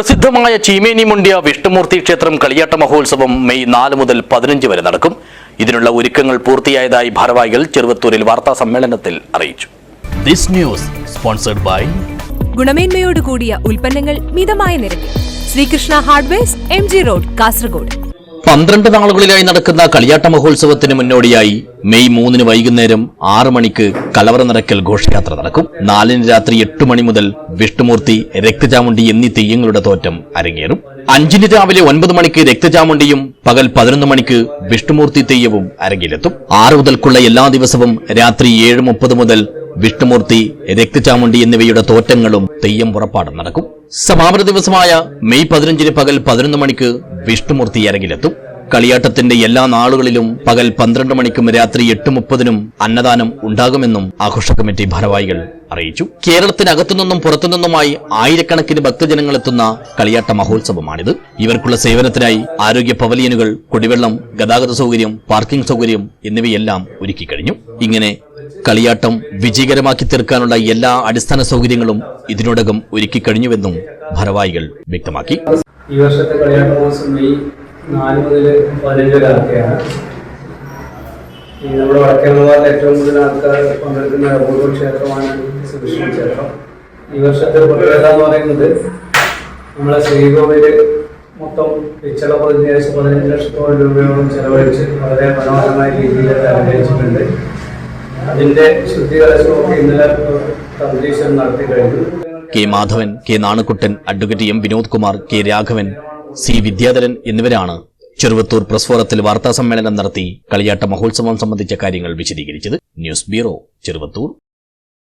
പ്രസിദ്ധമായ ചീമേനി മുണ്ടിയ വിഷ്ണുമൂർത്തി ക്ഷേത്രം കളിയാട്ട മഹോത്സവം മെയ് നാല് മുതൽ പതിനഞ്ച് വരെ നടക്കും. ഇതിനുള്ള ഒരുക്കങ്ങൾ പൂർത്തിയായതായി ഭാരവാഹികൾ ചെറുവത്തൂരിൽ വാർത്താ സമ്മേളനത്തിൽ അറിയിച്ചു. ദിസ് ന്യൂസ് സ്പോൺസർഡ് ബൈ ഗുണമേന്മയോട് കൂടിയ ഉൽപ്പന്നങ്ങൾ മിതമായ നിരക്കിൽ. Sreekrishna hardware M G road Kasaragod. പന്ത്രണ്ട് നാളുകളിലായി നടക്കുന്ന കളിയാട്ട മഹോത്സവത്തിന് മുന്നോടിയായി മെയ് മൂന്നിന് വൈകുന്നേരം ആറ് മണിക്ക് കലവറ നിറയ്ക്കൽ ഘോഷയാത്ര നടക്കും. നാലിന് രാത്രി എട്ട് മണി മുതൽ വിഷ്ണുമൂർത്തി രക്തചാമുണ്ടി എന്നീ തെയ്യങ്ങളുടെ തോറ്റം അരങ്ങേറും. അഞ്ചിന് രാവിലെ ഒൻപത് മണിക്ക് രക്തചാമുണ്ടിയും പകൽ പതിനൊന്ന് മണിക്ക് വിഷ്ണുമൂർത്തി തെയ്യവും അരങ്ങിലെത്തും. ആറ് മുതൽക്കുള്ള എല്ലാ ദിവസവും രാത്രി ഏഴ് മുപ്പത് മുതൽ വിഷ്ണുമൂർത്തി രക്തചാമുണ്ടി എന്നിവയുടെ തോറ്റങ്ങളും തെയ്യം പുറപ്പാടും നടക്കും. സമാപന ദിവസമായ മെയ് പതിനഞ്ചിന് പകൽ പതിനൊന്ന് മണിക്ക് വിഷ്ണുമൂർത്തി അരങ്ങിലെത്തും. കളിയാട്ടത്തിന്റെ എല്ലാ നാളുകളിലും പകൽ പന്ത്രണ്ട് മണിക്കും രാത്രി എട്ട് മുപ്പതിനും അന്നദാനം ഉണ്ടാകുമെന്നും ആഘോഷ കമ്മിറ്റി ഭാരവാഹികൾ അറിയിച്ചു. കേരളത്തിനകത്തുനിന്നും പുറത്തുനിന്നുമായി ആയിരക്കണക്കിന് ഭക്തജനങ്ങൾ എത്തുന്ന കളിയാട്ട മഹോത്സവമാണിത്. ഇവർക്കുള്ള സേവനത്തിനായി ആരോഗ്യ പവലിയനുകൾ കുടിവെള്ളം ഗതാഗത സൗകര്യം പാർക്കിംഗ് സൗകര്യം എന്നിവയെല്ലാം ഒരുക്കി കഴിഞ്ഞു ഇങ്ങനെ കളിയാട്ടം വിജയകരമാക്കി തീർക്കാനുള്ള എല്ലാ അടിസ്ഥാന സൗകര്യങ്ങളും ഇതിനോടകം ഒരുക്കി കഴിഞ്ഞുവെന്നും ഭാരവാഹികൾ വ്യക്തമാക്കി. ഈ വർഷത്തെ കളിയാട്ട മുതൽ ഈ ഈ വർഷത്തെ പറയുന്നത് മൊത്തം പിച്ചള ഏകദേശം പതിനഞ്ച് ലക്ഷത്തോളം രൂപയോളം ചെലവഴിച്ച് വളരെ മനോഹരമായ രീതിയിൽ അലങ്കരിച്ചിട്ടുണ്ട്. അതിന്റെ ഇന്നലെ K Madhavan K Nanukuttan advocate M Vinod Kumar K Raghavan C Vidyadharan എന്നിവരാണ് ചെറുവത്തൂർ പ്രസ് ഫോറത്തിൽ വാർത്താ സമ്മേളനം നടത്തി കളിയാട്ട മഹോത്സവം സംബന്ധിച്ച കാര്യങ്ങൾ വിശദീകരിച്ചത്. News bureau Cheruvathur.